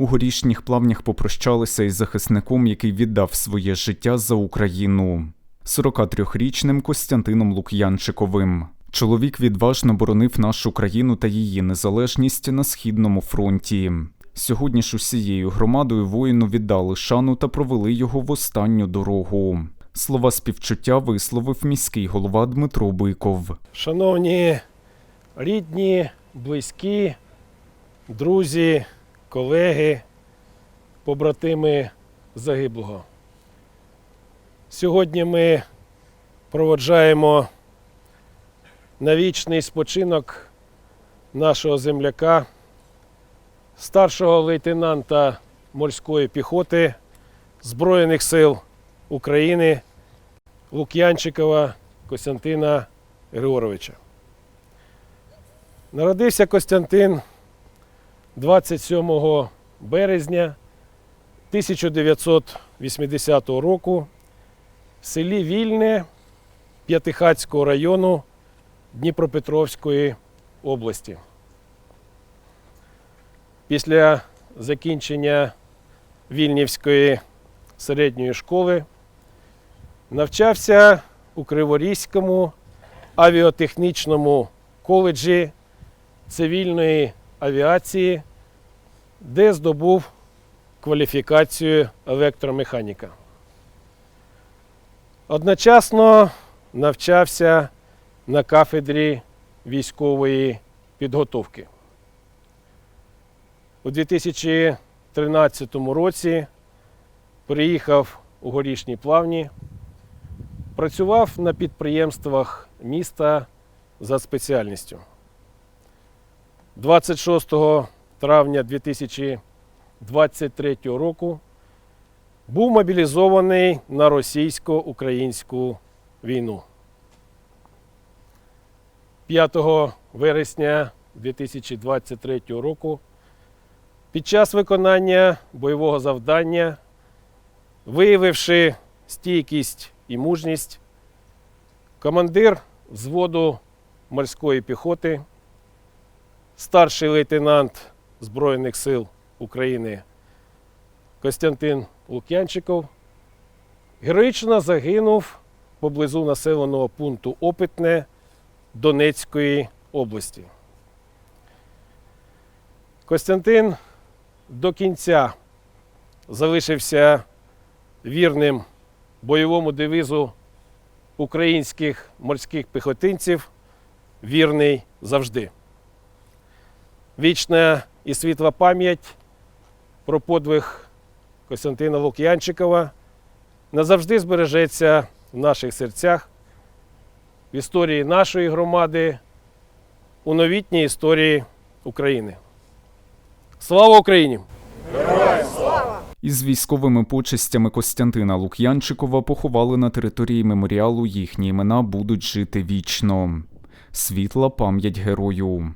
У горішніх плавнях попрощалися із захисником, який віддав своє життя за Україну. 43-річним Костянтином Лук'янчиковим. Чоловік відважно боронив нашу країну та її незалежність на східному фронті. Сьогодні ж усією громадою воїну віддали шану та провели його в останню дорогу. Слова співчуття висловив міський голова Дмитро Биков. Шановні рідні, близькі, друзі, колеги, побратими загиблого. Сьогодні ми проводжаємо на вічний спочинок нашого земляка, старшого лейтенанта морської піхоти Збройних сил України Лук'янчикова Костянтина Григоровича. Народився Костянтин 27 березня 1980 року в селі Вільне П'ятихатського району Дніпропетровської області. Після закінчення Вільнівської середньої школи навчався у Криворізькому авіатехнічному коледжі цивільної авіації, де здобув кваліфікацію електромеханіка. Одночасно навчався на кафедрі військової підготовки. У 2013 році приїхав у горішні плавні, працював на підприємствах міста за спеціальністю. 26 травня 2023 року був мобілізований на російсько-українську війну. 5 вересня 2023 року під час виконання бойового завдання, виявивши стійкість і мужність, командир взводу морської піхоти, старший лейтенант Збройних сил України Костянтин Лук'янчиков героїчно загинув поблизу населеного пункту Опитне Донецької області. Костянтин до кінця залишився вірним бойовому девізу українських морських піхотинців вірний завжди. Вічна і світла пам'ять про подвиг Костянтина Лук'янчикова назавжди збережеться в наших серцях, в історії нашої громади, у новітній історії України. Слава Україні! Із військовими почестями Костянтина Лук'янчикова поховали на території меморіалу їхні імена будуть жити вічно. Світла пам'ять герою.